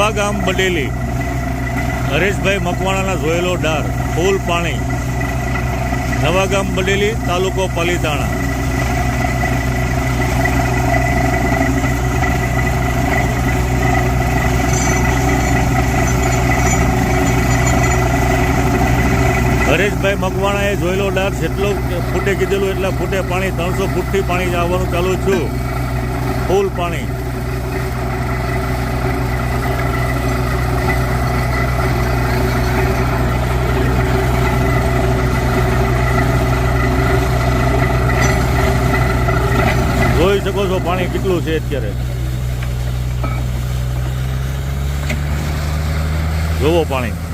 નવા ગામ બડેલી હરેશભાઈ મકવાણાના જોયેલો ડાર, ફૂલ પાણી. નવા ગામ બડેલી તાલુકો પાલીતાણા. હરેશભાઈ મકવાણાએ જોયેલો ડાર જેટલો ફૂટે કીધેલું એટલા ફૂટે પાણી, ત્રણસો ફૂટથી પાણી આવવાનું ચાલુ છું ફૂલ પાણી. જોઈ શકો છો પાણી કેટલું છે અત્યારે. જોવો પાણી.